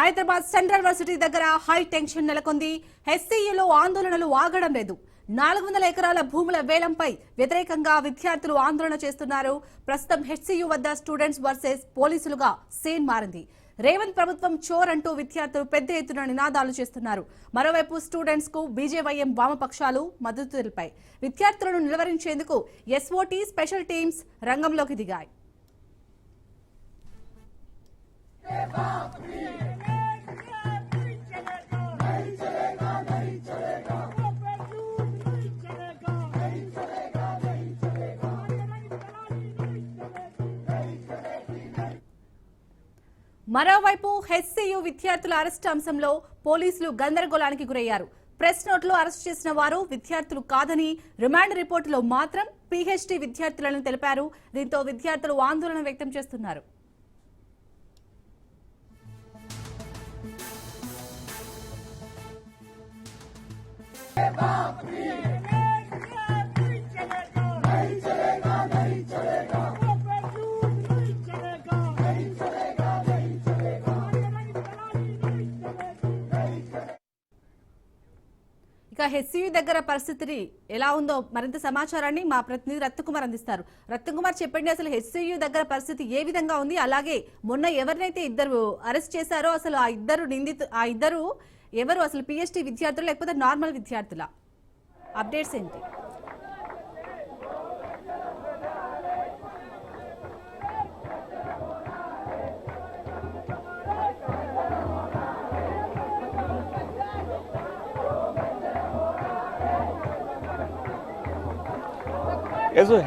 Hyderabad central varsity దగ్గర high tension నెలకొంది. హెచ్సియులో ఆందోళనలు ఆగడం లేదు. నాలుగు వందల ఎకరాల భూముల వేలంపై వ్యతిరేకంగా విద్యార్థులు ఆందోళన చేస్తున్నారు. ప్రస్తుతం హెచ్సియు వద్ద స్టూడెంట్స్ వర్సెస్ పోలీసులుగా సీన్ మారింది. రేవంత్ ప్రభుత్వం చోర్ అంటూ విద్యార్థులు పెద్ద ఎత్తున నినాదాలు చేస్తున్నారు. మరోవైపు స్టూడెంట్స్కు బీజేవైఎం వామపక్షాలు మద్దతు తెలిపాయి. విద్యార్థులను నిలువరించేందుకు ఎస్ఓటీ స్పెషల్ టీమ్స్ రంగంలోకి దిగాయి. మరోవైపు హెచ్సియు విద్యార్థుల అరెస్టు అంశంలో పోలీసులు గందరగోళానికి గురయ్యారు. ప్రెస్ నోట్లో అరెస్ట్ చేసిన వారు విద్యార్థులు కాదని రిమాండ్ రిపోర్టులో మాత్రం పీహెచ్డీ విద్యార్థులను తెలిపారు. దీంతో విద్యార్థులు ఆందోళన వ్యక్తం చేస్తున్నారు. ఇక హెచ్సియు దగ్గర పరిస్థితిని ఎలా ఉందో మరింత సమాచారాన్ని మా ప్రతినిధి రత్నకుమార్ అందిస్తారు. రత్నకుమార్ చెప్పండి అసలు హెచ్సియు దగ్గర పరిస్థితి ఏ విధంగా ఉంది? అలాగే మొన్న ఎవరినైతే ఇద్దరు అరెస్ట్ చేశారో అసలు ఆ ఇద్దరు నిందితు ఆ ఇద్దరు ఎవరు? అసలు పిహెచ్డి విద్యార్థులు లేకపోతే నార్మల్ విద్యార్థుల? అప్డేట్స్ ఏంటి?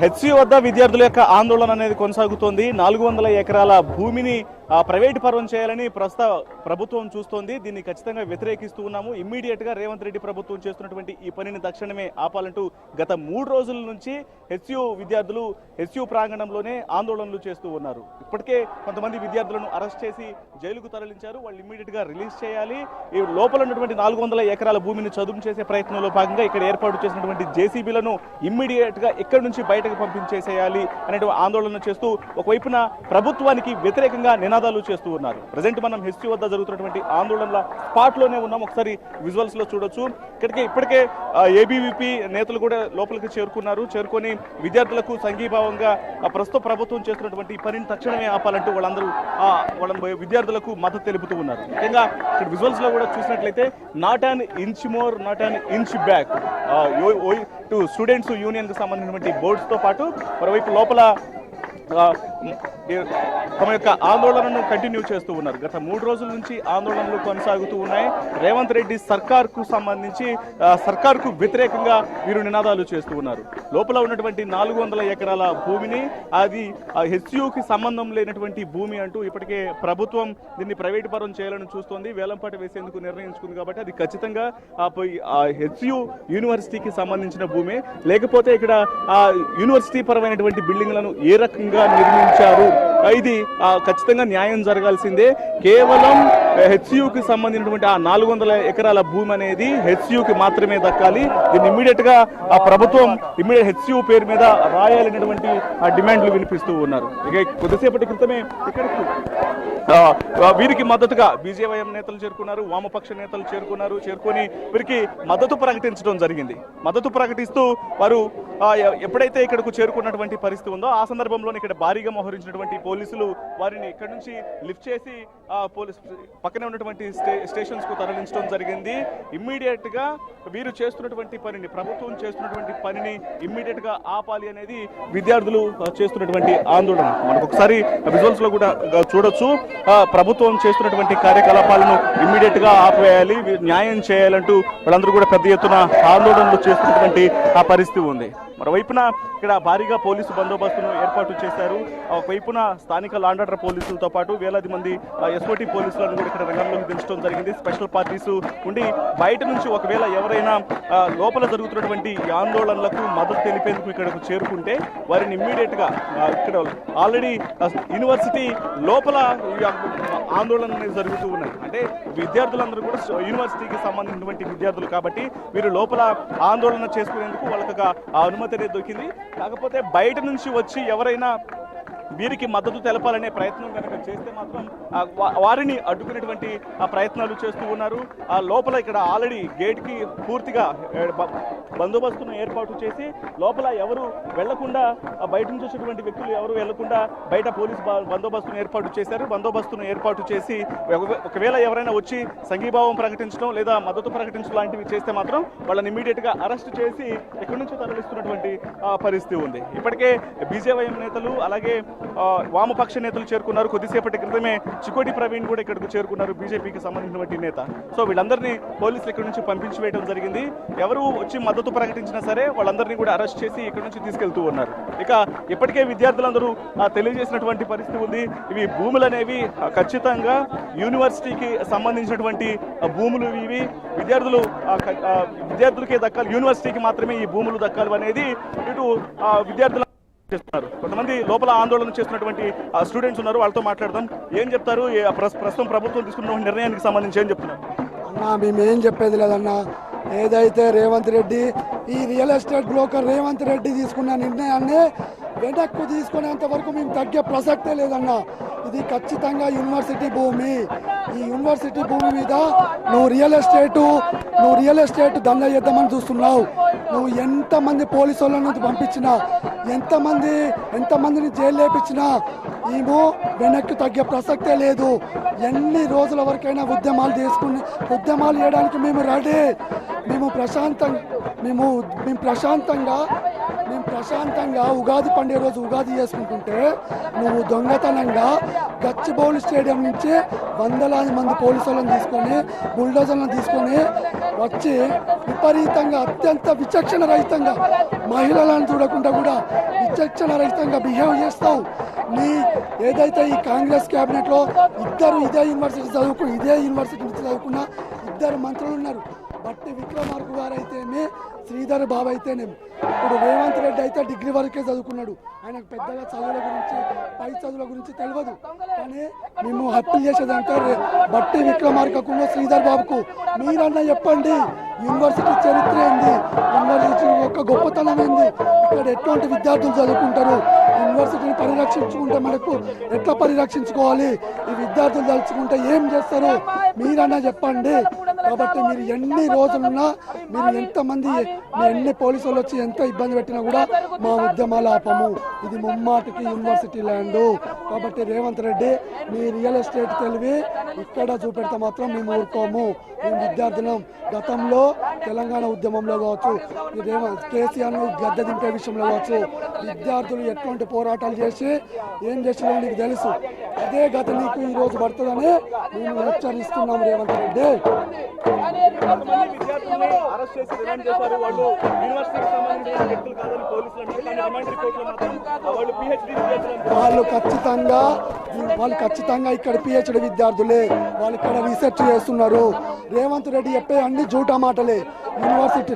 హెచ్సి వద్ద విద్యార్థుల యొక్క ఆందోళన అనేది కొనసాగుతోంది. నాలుగు వందల ఎకరాల భూమిని ప్రైవేటు పరం చేయాలని ప్రస్తుత ప్రభుత్వం చూస్తోంది. దీన్ని ఖచ్చితంగా వ్యతిరేకిస్తూ ఉన్నాము. ఇమ్మీడియట్గా రేవంత్ రెడ్డి ప్రభుత్వం చేస్తున్నటువంటి ఈ పనిని తక్షణమే ఆపాలంటూ గత మూడు రోజుల నుంచి హెచ్యు విద్యార్థులు హెచ్యు ప్రాంగణంలోనే ఆందోళనలు చేస్తూ ఉన్నారు. ఇప్పటికే కొంతమంది విద్యార్థులను అరెస్ట్ చేసి జైలుకు తరలించారు. వాళ్ళు ఇమ్మీడియట్గా రిలీజ్ చేయాలి. ఈ లోపల ఉన్నటువంటి నాలుగు వందల ఎకరాల భూమిని చదువు చేసే ప్రయత్నంలో భాగంగా ఇక్కడ ఏర్పాటు చేసినటువంటి జేసీబీలను ఇమ్మీడియట్గా ఇక్కడి నుంచి బయటకు పంపించేసేయాలి అనేటువంటి ఆందోళన చేస్తూ ఒకవైపున ప్రభుత్వానికి వ్యతిరేకంగా నినాదాలు చేస్తూ ఉన్నారు. ప్రజెంట్ మనం హెచ్సీ వద్ద జరుగుతున్నటువంటి ఆందోళనల స్పాట్లోనే ఉన్నాం. ఒకసారి విజువల్స్లో చూడొచ్చు. ఇక్కడికి ఇప్పటికే ఏబీవీపీ నేతలు కూడా లోపలికి చేరుకున్నారు. చేరుకొని విద్యార్థులకు సంఘీభావంగా ప్రస్తుత ప్రభుత్వం చేస్తున్నటువంటి పనిని తక్షణమే ఆపాలంటూ వాళ్ళందరూ వాళ్ళ విద్యార్థులకు మద్దతు తెలుపుతూ ఉన్నారు. ముఖ్యంగా ఇక్కడ విజువల్స్లో కూడా చూసినట్లయితే not an inch more not an inch back to students యూనియన్కి సంబంధించినటువంటి బోర్డ్స్తో పాటు మరోవైపు లోపల తమ యొక్క ఆందోళనను కంటిన్యూ చేస్తూ ఉన్నారు. గత మూడు రోజుల నుంచి ఆందోళనలు కొనసాగుతూ ఉన్నాయి. రేవంత్ రెడ్డి సర్కార్కు సంబంధించి సర్కార్కు వ్యతిరేకంగా వీరు నినాదాలు చేస్తూ ఉన్నారు. లోపల ఉన్నటువంటి నాలుగు వందల ఎకరాల భూమిని అది హెచ్యుకి సంబంధం లేనటువంటి భూమి అంటూ ఇప్పటికే ప్రభుత్వం దీన్ని ప్రైవేట్ పరం చేయాలని చూస్తోంది. వేలంపాట వేసేందుకు నిర్ణయించుకుంది కాబట్టి అది ఖచ్చితంగా ఆ ఆ హెచ్యు యూనివర్సిటీకి సంబంధించిన భూమి. లేకపోతే ఇక్కడ ఆ యూనివర్సిటీ పరమైనటువంటి బిల్డింగ్లను ఏ రకంగా నిర్మించారు? ఇది ఆ, ఖచ్చితంగా న్యాయం జరగాల్సిందే. కేవలం హెచ్యుకి సంబంధించినటువంటి ఆ నాలుగు వందల ఎకరాల భూమి అనేది హెచ్యుకి మాత్రమే దక్కాలి. దీన్ని ఇమీడియట్గా ఆ ప్రభుత్వం ఇమీడియట్ హెచ్యు పేరు మీద రాయాలనేటువంటి ఆ డిమాండ్లు వినిపిస్తూ ఉన్నారు. ఇక కొద్దిసేపటి క్రితమే ఇక్కడికి వీరికి మద్దతుగా బీజేవైఎం నేతలు చేరుకున్నారు వామపక్ష నేతలు చేరుకున్నారు చేరుకొని వీరికి మద్దతు ప్రకటించడం జరిగింది. మద్దతు ప్రకటిస్తూ వారు ఎప్పుడైతే ఇక్కడకు చేరుకున్నటువంటి పరిస్థితి ఉందో ఆ సందర్భంలో ఇక్కడ భారీగా మోహరించినటువంటి పోలీసులు వారిని ఇక్కడ నుంచి లిఫ్ట్ చేసి పోలీసు పక్కనే ఉన్నటువంటి స్టే స్టేషన్స్కు తరలించడం జరిగింది. ఇమ్మీడియట్గా వీరు చేస్తున్నటువంటి పనిని ప్రభుత్వం చేస్తున్నటువంటి పనిని ఇమ్మీడియట్గా ఆపాలి అనేది విద్యార్థులు చేస్తున్నటువంటి ఆందోళన. మనకు ఒకసారి విజువల్స్లో కూడా చూడొచ్చు. ప్రభుత్వం చేస్తున్నటువంటి కార్యకలాపాలను ఇమ్మీడియట్గా ఆపవేయాలి న్యాయం చేయాలంటూ వాళ్ళందరూ కూడా పెద్ద ఎత్తున ఆందోళనలు చేస్తున్నటువంటి ఆ పరిస్థితి ఉంది. మరోవైపున ఇక్కడ భారీగా పోలీసు బందోబస్తును ఏర్పాటు చేశారు. ఒకవైపున స్థానిక లాండర్ పోలీసులతో పాటు వేలాది మంది ఎస్ఓటీ పోలీసులను కూడా ఇక్కడ రంగంలోకి దించడం జరిగింది. స్పెషల్ పార్టీస్ ఉండి బయట నుంచి ఒకవేళ ఎవరైనా లోపల జరుగుతున్నటువంటి ఆందోళనలకు మద్దతు తెలిపేందుకు ఇక్కడకు చేరుకుంటే వారిని ఇమ్మీడియట్గా ఇక్కడ ఆల్రెడీ యూనివర్సిటీ లోపల ఆందోళన అనేది జరుగుతూ ఉన్నాయి అంటే విద్యార్థులందరూ కూడా యూనివర్సిటీకి సంబంధించినటువంటి విద్యార్థులు కాబట్టి వీరు లోపల ఆందోళన చేసుకునేందుకు వాళ్ళకి అనుమతి అనేది దొరికింది. కాకపోతే బయట నుంచి వచ్చి ఎవరైనా వీరికి మద్దతు తెలపాలనే ప్రయత్నం కనుక చేస్తే మాత్రం వారిని అడ్డుకునేటువంటి ఆ ప్రయత్నాలు చేస్తూ ఉన్నారు. ఆ లోపల ఇక్కడ ఆల్రెడీ గేట్కి పూర్తిగా బందోబస్తును ఏర్పాటు చేసి లోపల ఎవరు వెళ్ళకుండా బయట నుంచి వచ్చేటువంటి వ్యక్తులు ఎవరు వెళ్ళకుండా బయట పోలీస్ బందోబస్తును ఏర్పాటు చేశారు. బందోబస్తును ఏర్పాటు చేసి ఒక- ఒకవేళ ఎవరైనా వచ్చి సంఘీభావం ప్రకటించడం లేదా మద్దతు ప్రకటించడం లాంటివి చేస్తే మాత్రం వాళ్ళని ఇమీడియట్గా అరెస్ట్ చేసి ఇక్కడి నుంచో తరలిస్తున్నటువంటి పరిస్థితి ఉంది. ఇప్పటికే బీజేవైఎం నేతలు అలాగే వామపక్ష నేతలు చేరుకున్నారు. కొద్దిసేపటి క్రితమే చికోటి ప్రవీణ్ కూడా ఇక్కడికి చేరుకున్నారు బీజేపీకి సంబంధించినటువంటి నేత. సో వీళ్ళందరినీ పోలీసులు ఇక్కడ నుంచి పంపించి వేయడం జరిగింది. ఎవరు వచ్చి మద్దతు ప్రకటించినా సరే వాళ్ళందరినీ కూడా అరెస్ట్ చేసి ఇక్కడ నుంచి తీసుకెళ్తూ ఉన్నారు. ఇక ఇప్పటికే విద్యార్థులందరూ తెలియజేసినటువంటి పరిస్థితి ఉంది. ఇవి భూములు అనేవి ఖచ్చితంగా యూనివర్సిటీకి సంబంధించినటువంటి భూములు ఇవి. విద్యార్థులు విద్యార్థులకే దక్కాలి. యూనివర్సిటీకి మాత్రమే ఈ భూములు దక్కాలి అనేది ఇటు విద్యార్థుల చేస్తున్నారు. కొంతమంది లోపల ఆందోళన చేస్తున్నటువంటి స్టూడెంట్స్ ఉన్నారు వాళ్ళతో మాట్లాడదాం. ఏం చెప్తారు? ప్రస్తుతం ప్రభుత్వం తీసుకున్న నిర్ణయానికి సంబంధించి ఏం చెప్తున్నారు? అన్నా మేమేం చెప్పేది లేదన్నా. ఏదైతే రేవంత్ రెడ్డి ఈ real estate broker Revanth Reddy తీసుకున్న నిర్ణయాన్ని వెనక్కు తీసుకునేంత వరకు మేము తగ్గే ప్రసక్తే లేదన్నా. ఇది ఖచ్చితంగా యూనివర్సిటీ భూమి. ఈ యూనివర్సిటీ భూమి మీద నువ్వు రియల్ ఎస్టేట్ నువ్వు రియల్ ఎస్టేట్ దండ చేద్దామని చూస్తున్నావు. నువ్వు ఎంతమంది పోలీసు వాళ్ళని పంపించినా ఎంతమంది ఎంతమందిని జైలు లేపించినా మేము వెనక్కి తగ్గే ప్రసక్తే లేదు. ఎన్ని రోజుల వరకైనా ఉద్యమాలు చేసుకుని ఉద్యమాలు చేయడానికి మేము రెడీ. మేము ప్రశాంతంగా మేము మేము ప్రశాంతంగా ప్రశాంతంగా ఉగాది పండుగ రోజు ఉగాది చేసుకుంటుంటే నువ్వు దొంగతనంగా గచ్చిబౌలి స్టేడియం నుంచి వందలాది మంది పోలీసులను తీసుకొని బుల్డోజర్లను తీసుకొని వచ్చి విపరీతంగా అత్యంత విచక్షణ రహితంగా మహిళలను చూడకుండా కూడా విచక్షణ రహితంగా బిహేవ్ చేస్తావు. నీ ఏదైతే ఈ కాంగ్రెస్ క్యాబినెట్లో ఇద్దరు ఇదే యూనివర్సిటీ చదువుకు ఇదే యూనివర్సిటీ నుంచి చదువుకున్న ఇద్దరు మంత్రులు ఉన్నారు. బట్టి విక్రమార్కు గారు అయితేనే శ్రీధర్ బాబు అయితేనేమి ఇప్పుడు రేవంత్ రెడ్డి అయితే డిగ్రీ వరకే చదువుకున్నాడు. ఆయనకు పెద్దగా చదువుల గురించి పై చదువుల గురించి తెలియదు కానీ మేము హత్య చేసేదంటే రే- బట్టి విక్రమార్కకుండా శ్రీధర్ బాబుకు. మీరన్నా చెప్పండి యూనివర్సిటీ చరిత్ర ఏంది? యూనివర్సిటీ యొక్క గొప్పతనం ఏంది? ఇక్కడ ఎటువంటి విద్యార్థులు చదువుకుంటారు? యూనివర్సిటీని పరిరక్షించుకుంటే మనకు ఎట్లా పరిరక్షించుకోవాలి? ఈ విద్యార్థులు తలుచుకుంటే ఏం చేస్తారు? మీరన్నా చెప్పండి. కాబట్టి మీరు ఎన్ని రోజులున్నా మీరు ఎంతమంది ఎన్ని పోలీసు వాళ్ళు వచ్చి ఎంత ఇబ్బంది పెట్టినా కూడా మా ఉద్యమాలు ఆపము. ఇది ముమ్మాటికి యూనివర్సిటీ ల్యాండ్. కాబట్టి రేవంత్ రెడ్డి మీ రియల్ ఎస్టేట్ తెలివి ఇక్కడ చూపెడితే మాత్రం మేము ఊరుకోము. మేము విద్యార్థులం గతంలో తెలంగాణ ఉద్యమంలో కావచ్చు కేసీఆర్ గద్దె దింపే విషయంలో కావచ్చు విద్యార్థులు ఎటువంటి పోరాటాలు చేసి ఏం చేసినా నీకు తెలుసు. అదే గత నీకు ఈ రోజు పడుతుందని మేము హెచ్చరిస్తున్నాం రేవంత్ రెడ్డి. కొంతమంది విద్యార్థుల్ని అరెస్ట్ చేసి రిమాండ్ చేశారు వాళ్ళు యూనివర్సిటీకి సంబంధించిన వ్యక్తులు కాదని పోలీసులు మాత్రం వాళ్ళు పిహెచ్డి వాళ్ళు ఖచ్చితంగా వాళ్ళు ఖచ్చితంగా ఇక్కడ పిహెచ్డి విద్యార్థులే. వాళ్ళు ఇక్కడ రీసెర్చ్ చేస్తున్నారు. రేవంత్ రెడ్డి చెప్పే అన్ని జూటా మాటలే. యూనివర్సిటీ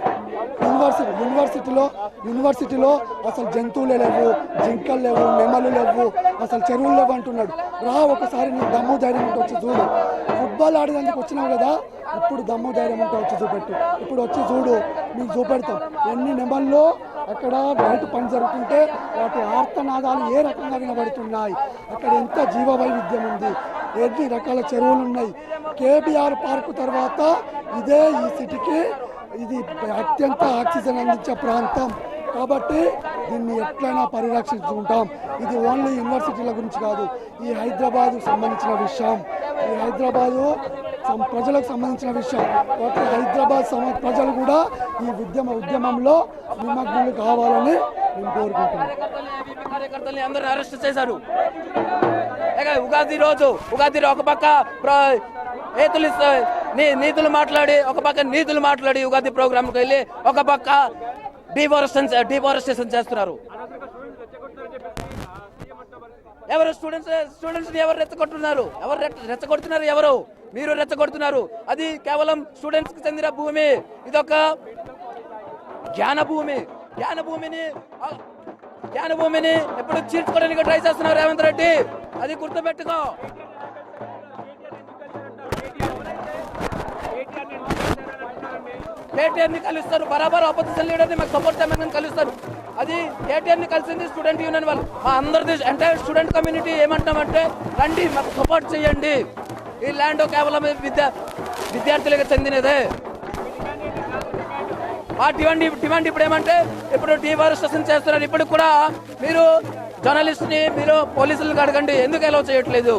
యూనివర్సిటీ యూనివర్సిటీలో యూనివర్సిటీలో అసలు జంతువులే లేవు జింకలు లేవు నెమలు లేవు అసలు చెరువులు లేవు అంటున్నాడు. రా ఒకసారి నీకు దమ్ము ధైర్యం ఉంటే వచ్చి చూడు. ఫుట్బాల్ ఆడేదానికి వచ్చినావు కదా ఇప్పుడు దమ్ము ధైర్యం ఉంటే వచ్చి చూపెట్టు. ఇప్పుడు వచ్చి చూడు మీకు చూపెడతాం. ఎన్ని నెమల్లో అక్కడ బయట పని జరుగుతుంటే వాటి ఆర్తనాదాలు ఏ రకంగా వినబడుతున్నాయి? అక్కడ ఎంత జీవ వైవిధ్యం ఉంది? ఎన్ని రకాల చెరువులు ఉన్నాయి? కేబిఆర్ పార్కు తర్వాత ఇదే ఈ సిటీకి ఇది అత్యంత ఆక్సిజన్ అందించే ప్రాంతం. కాబట్టి దీన్ని ఎట్లయినా పరిరక్షించుకుంటాం. ఇది ఓన్లీ యూనివర్సిటీల గురించి కాదు ఈ హైదరాబాద్ సంబంధించిన విషయం. ఈ హైదరాబాదు ప్రజలకు సంబంధించిన విషయం. కాబట్టి హైదరాబాద్ ప్రజలు కూడా ఈ ఉద్యమ ఉద్యమంలో నిమగ్నులు కావాలని నేను కోరుకుంటున్నాను. అందరూ అరెస్ట్ చేశారు. ఉగాది రోజు ఉగాది ఒక పక్క ఏతులు నీతులు మాట్లాడి ఒక పక్క నీతులు మాట్లాడి ఉగాది ప్రోగ్రాంకి వెళ్ళి ఒక పక్క డిఫారెస్టన్ డిఫారెస్టేషన్ చేస్తున్నారు. ఎవరు స్టూడెంట్స్ స్టూడెంట్స్ ఎవరు రెచ్చగొట్టున్నారు ఎవరు రెచ్చ- రెచ్చగొడుతున్నారు ఎవరు? మీరు రెచ్చగొడుతున్నారు. అది కేవలం స్టూడెంట్స్కి చెందిన భూమి. ఇదొక జ్ఞాన భూమి. జ్ఞాన భూమిని జ్ఞాన భూమిని ఎప్పుడు చీర్చుకోవడానికి ట్రై చేస్తున్నారు రేవంత్ రెడ్డి? అది గుర్తుపెట్టుకో. కేటీఆర్ని కలుస్తారు. బరాబర్ అపోజిషన్ లీడర్ని మాకు సపోర్ట్ చేయమని కలుస్తారు. అది కేటీఆర్ని కలిసింది స్టూడెంట్ యూనియన్ వాళ్ళు. మా అందరిది ఎంటైర్ స్టూడెంట్ కమ్యూనిటీ ఏమంటామంటే రండి మాకు సపోర్ట్ చేయండి. ఈ ల్యాండ్ కేవలం విద్యా విద్యార్థులకు చెందినదే. ఆ డిమాండ్ డిమాండ్ ఇప్పుడు ఏమంటే ఇప్పుడు డిఫారెస్టేషన్ చేస్తున్నారు. ఇప్పుడు కూడా మీరు జర్నలిస్ట్ని మీరు పోలీసులకు అడగండి. ఎందుకు అలౌ చేయట్లేదు?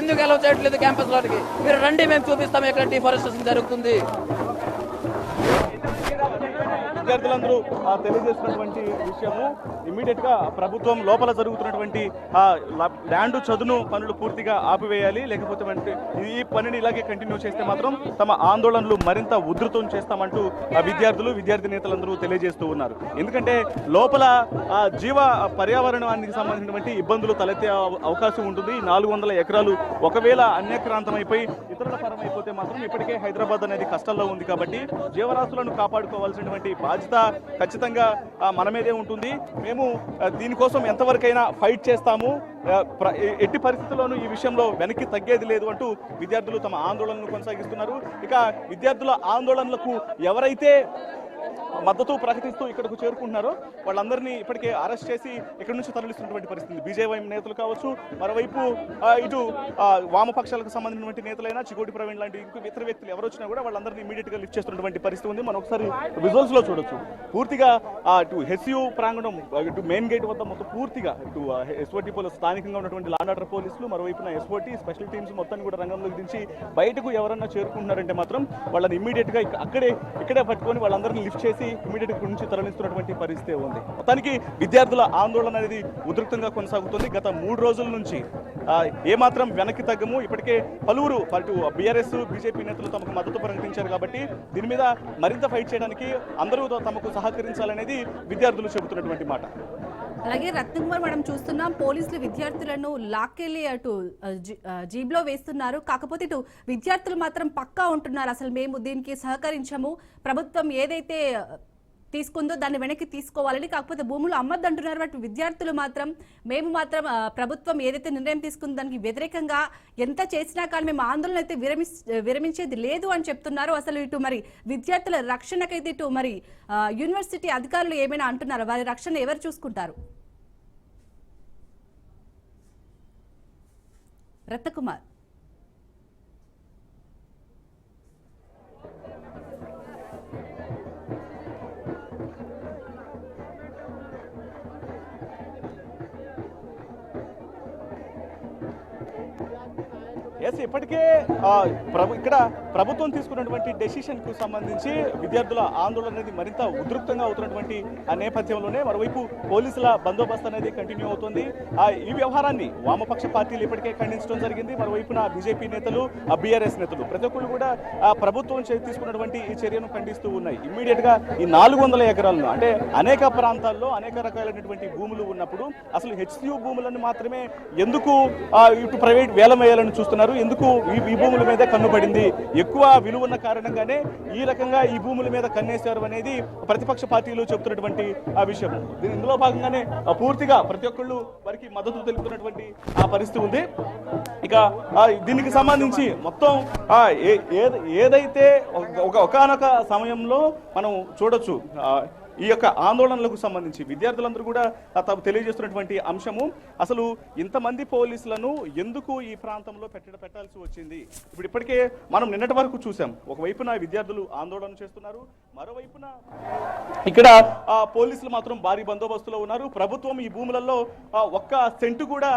ఎందుకు అలౌ చేయట్లేదు క్యాంపస్లోకి మీరు రండి మేము చూపిస్తాం ఎక్కడ డిఫారెస్టేషన్ జరుగుతుంది. విద్యార్థులందరూ తెలియజేసినటువంటి తెలియజేస్తున్నటువంటి విషయము. ఇమ్మీడియట్గా ప్రభుత్వం లోపల జరుగుతున్నటువంటి ఆ ల్యాండ్ చదును పనులు పూర్తిగా ఆపివేయాలి. లేకపోతే ఈ పనిని ఇలాగే కంటిన్యూ చేస్తే మాత్రం తమ ఆందోళనలు మరింత ఉధృతం చేస్తామంటూ ఆ విద్యార్థులు విద్యార్థి నేతలందరూ తెలియజేస్తూ ఉన్నారు. ఎందుకంటే లోపల ఆ జీవ పర్యావరణానికి సంబంధించినటువంటి ఇబ్బందులు తలెత్తే అవ- అవకాశం ఉంటుంది. నాలుగు వందల ఎకరాలు ఒకవేళ అన్యక్రాంతమైపోయి ఇతరుల పరమైపోతే అయిపోతే మాత్రం ఇప్పటికే హైదరాబాద్ అనేది కష్టాల్లో ఉంది కాబట్టి జీవరాశులను కాపాడుకోవాల్సినటువంటి బాధ్యత ఖచ్చితంగా మన మీదే ఉంటుంది. మేము దీనికోసం ఎంతవరకైనా ఫైట్ చేస్తాము. ప్ర- ఎట్టి పరిస్థితుల్లోనూ ఈ విషయంలో వెనక్కి తగ్గేది లేదు అంటూ విద్యార్థులు తమ ఆందోళనను కొనసాగిస్తున్నారు. ఇక విద్యార్థుల ఆందోళనలకు ఎవరైతే మద్దతు ప్రకటిస్తూ ఇక్కడకు చేరుకుంటున్నారో. వాళ్ళందరినీ ఇప్పటికే అరెస్ట్ చేసి ఇక్కడ నుంచి తరలిస్తున్నటువంటి పరిస్థితి. బీజేపీ నేతలు కావచ్చు మరోవైపు ఇటు వామపక్షాలకు సంబంధించినటువంటి నేతలైనా చికోటి ప్రవీణ్ లాంటి ఇతర వ్యక్తులు ఎవరు వచ్చినా కూడా వాళ్ళందరినీ ఇమీడియట్గా లిఫ్ట్ చేస్తున్నటువంటి పరిస్థితి ఉంది. మనం ఒకసారి విజువల్స్లో చూడొచ్చు. పూర్తిగా ఇటు హెచ్యు ప్రాంగణం ఇటు మెయిన్ గేట్ వద్ద మొత్తం పూర్తిగా ఇటు ఎస్ఓటీ పోలీసు స్థానికంగా ఉన్నటువంటి లాండ్ ఆర్డర్ పోలీసులు మరోవైపున ఎస్ఓటి స్పెషల్ టీమ్స్ మొత్తాన్ని కూడా రంగంలోకి దించి బయటకు ఎవరన్నా చేరుకుంటున్నారంటే మాత్రం వాళ్ళని ఇమీడియట్గా అక్కడే ఇక్కడే పట్టుకొని వాళ్ళందరినీ లిఫ్ట్ చేసి ఇమీడియట్ నుంచి తరలిస్తున్నటువంటి పరిస్థితి ఉంది. మొత్తానికి విద్యార్థుల ఆందోళన అనేది ఉధృతంగా కొనసాగుతుంది. గత మూడు రోజుల నుంచి ఏమాత్రం వెనక్కి తగ్గము. ఇప్పటికే పలువురు అటు బీఆర్ఎస్ బీజేపీ నేతలు తమకు మద్దతు ప్రకటించారు కాబట్టి దీని మీద మరింత ఫైట్ చేయడానికి అందరూ తమకు సహకరించాలనేది విద్యార్థులు చెబుతున్నటువంటి మాట. అలాగే రత్నకుమార్ మనం చూస్తున్నాం పోలీసులు విద్యార్థులను లాక్కెళ్ళి అటు జీ- జీబ్లో వేస్తున్నారు. కాకపోతే ఇటు విద్యార్థులు మాత్రం పక్కా ఉంటున్నారు. అసలు మేము దీనికి సహకరించము. ప్రభుత్వం ఏదైతే తీసుకుందో దాన్ని వెనక్కి తీసుకోవాలని కాకపోతే భూములు అమ్మద్దు అంటున్నారు బట్ విద్యార్థులు మాత్రం మేము మాత్రం ప్రభుత్వం ఏదైతే నిర్ణయం తీసుకుందో దానికి వ్యతిరేకంగా ఎంత చేసినా కానీ మేము ఆందోళన అయితే విరమి విరమించేది లేదు అని చెప్తున్నారు. అసలు ఇటు మరి విద్యార్థుల రక్షణకైతే ఇటు మరి యూనివర్సిటీ అధికారులు ఏమైనా అంటున్నారు? వారి రక్షణ ఎవరు చూసుకుంటారు? రత్నకుమార్. ఎస్ ఇప్పటికే ప్రభు ఇక్కడ ప్రభుత్వం తీసుకున్నటువంటి డెసిషన్కు సంబంధించి విద్యార్థుల ఆందోళన అనేది మరింత ఉధృతంగా అవుతున్నటువంటి ఆ నేపథ్యంలోనే మరోవైపు పోలీసుల బందోబస్తు అనేది కంటిన్యూ అవుతుంది. ఆ, ఈ వ్యవహారాన్ని వామపక్ష పార్టీలు ఇప్పటికే ఖండించడం జరిగింది. మరోవైపున బీజేపీ నేతలు బీఆర్ఎస్ నేతలు ప్రతి ఒక్కళ్ళు కూడా ప్రభుత్వం తీసుకున్నటువంటి ఈ చర్యను ఖండిస్తూ ఉన్నాయి. ఇమ్మీడియట్గా ఈ నాలుగు వందల ఎకరాలను అంటే అనేక ప్రాంతాల్లో అనేక రకాలైనటువంటి భూములు ఉన్నప్పుడు అసలు హెచ్సియు భూములను మాత్రమే ఎందుకు ఇటు ప్రైవేట్ వేలం వేయాలని చూస్తున్నారు? ఎందుకు ఈ ఈ భూముల మీద కన్నుపడింది ఎక్కువ విలువ ఉన్న కారణంగానే ఈ రకంగా ఈ భూముల మీద కన్నేశారు అనేది ప్రతిపక్ష పార్టీలు చెబుతున్నటువంటి ఆ విషయం. దీని ఇందులో భాగంగానే పూర్తిగా ప్రతి ఒక్కళ్ళు వారికి మద్దతు తెలుపుతున్నటువంటి ఆ పరిస్థితి ఉంది. ఇక దీనికి సంబంధించి మొత్తం ఏ- ఏదైతే ఒక ఒకనొక సమయంలో మనం చూడొచ్చు ఈ యొక్క ఆందోళనలకు సంబంధించి విద్యార్థులందరూ కూడా తాము తెలియజేస్తున్నటువంటి అంశము అసలు ఇంతమంది పోలీసులను ఎందుకు ఈ ప్రాంతంలో పెట్ట పెట్టాల్సి వచ్చింది? ఇప్పుడు ఇప్పటికే మనం నిన్నటి వరకు చూసాం ఒకవైపున విద్యార్థులు ఆందోళన చేస్తున్నారు మరోవైపున ఇక్కడ ఆ, పోలీసులు మాత్రం భారీ బందోబస్తులో ఉన్నారు. ప్రభుత్వం ఈ భూములలో ఒక్క సెంటు కూడా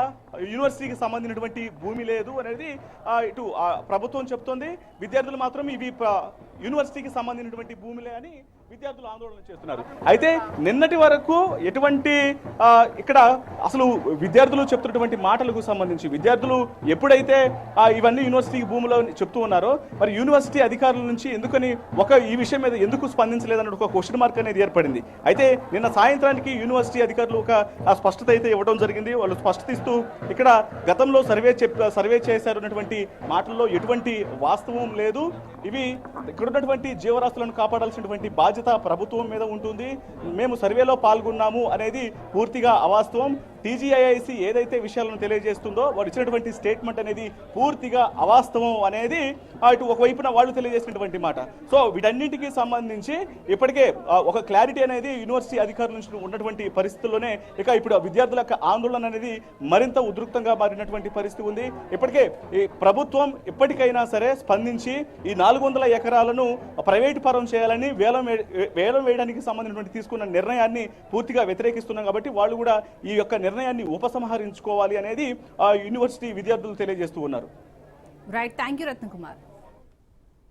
యూనివర్సిటీకి సంబంధించినటువంటి భూమి లేదు అనేది ఇటు ప్రభుత్వం చెప్తోంది. విద్యార్థులు మాత్రం ఇవి యూనివర్సిటీకి సంబంధించినటువంటి భూమిలే అని విద్యార్థులు ఆందోళన చేస్తున్నారు. అయితే నిన్నటి వరకు ఎటువంటి ఇక్కడ అసలు విద్యార్థులు చెప్తున్నటువంటి మాటలకు సంబంధించి విద్యార్థులు ఎప్పుడైతే ఇవన్నీ యూనివర్సిటీ భూమిలో చెప్తూ ఉన్నారో మరి యూనివర్సిటీ అధికారుల నుంచి ఎందుకని ఒక ఈ విషయం మీద ఎందుకు స్పందించలేదన్న ఒక క్వశ్చన్ మార్క్ అనేది ఏర్పడింది. అయితే నిన్న సాయంత్రానికి యూనివర్సిటీ అధికారులు ఒక స్పష్టత అయితే ఇవ్వడం జరిగింది. వాళ్ళు స్పష్టత ఇస్తూ ఇక్కడ గతంలో సర్వే చెప్ సర్వే చేశారు అన్నటువంటి మాటల్లో ఎటువంటి వాస్తవం లేదు. ఇవి ఇక్కడ ఉన్నటువంటి జీవరాశులను కాపాడాల్సినటువంటి బాధ్యత ప్రభుత్వం మీద ఉంటుంది. మేము సర్వేలో పాల్గొన్నాము అనేది పూర్తిగా అవాస్తవం. టీజీఐఐసి ఏదైతే విషయాలను తెలియజేస్తుందో వారు ఇచ్చినటువంటి స్టేట్మెంట్ అనేది పూర్తిగా అవాస్తవం అనేది అటు ఒకవైపున వాళ్ళు తెలియజేసినటువంటి మాట. సో వీటన్నిటికీ సంబంధించి ఇప్పటికే ఒక క్లారిటీ అనేది యూనివర్సిటీ అధికారుల నుంచి ఉన్నటువంటి పరిస్థితుల్లోనే ఇక ఇప్పుడు విద్యార్థుల యొక్క ఆందోళన అనేది మరింత ఉధృక్తంగా మారినటువంటి పరిస్థితి ఉంది. ఇప్పటికే ఈ ప్రభుత్వం ఇప్పటికైనా సరే స్పందించి ఈ నాలుగు వందల ఎకరాలను ప్రైవేట్ పరం చేయాలని వేలం వేలం వేయడానికి సంబంధించినటువంటి తీసుకున్న నిర్ణయాన్ని పూర్తిగా వ్యతిరేకిస్తున్నాం కాబట్టి వాళ్ళు కూడా ఈ యొక్క నిర్ణయాన్ని ఉపసంహరించుకోవాలి అనేది ఆ యూనివర్సిటీ విద్యార్థులు తెలియజేస్తూ ఉన్నారు. Right thank you Ratnakumar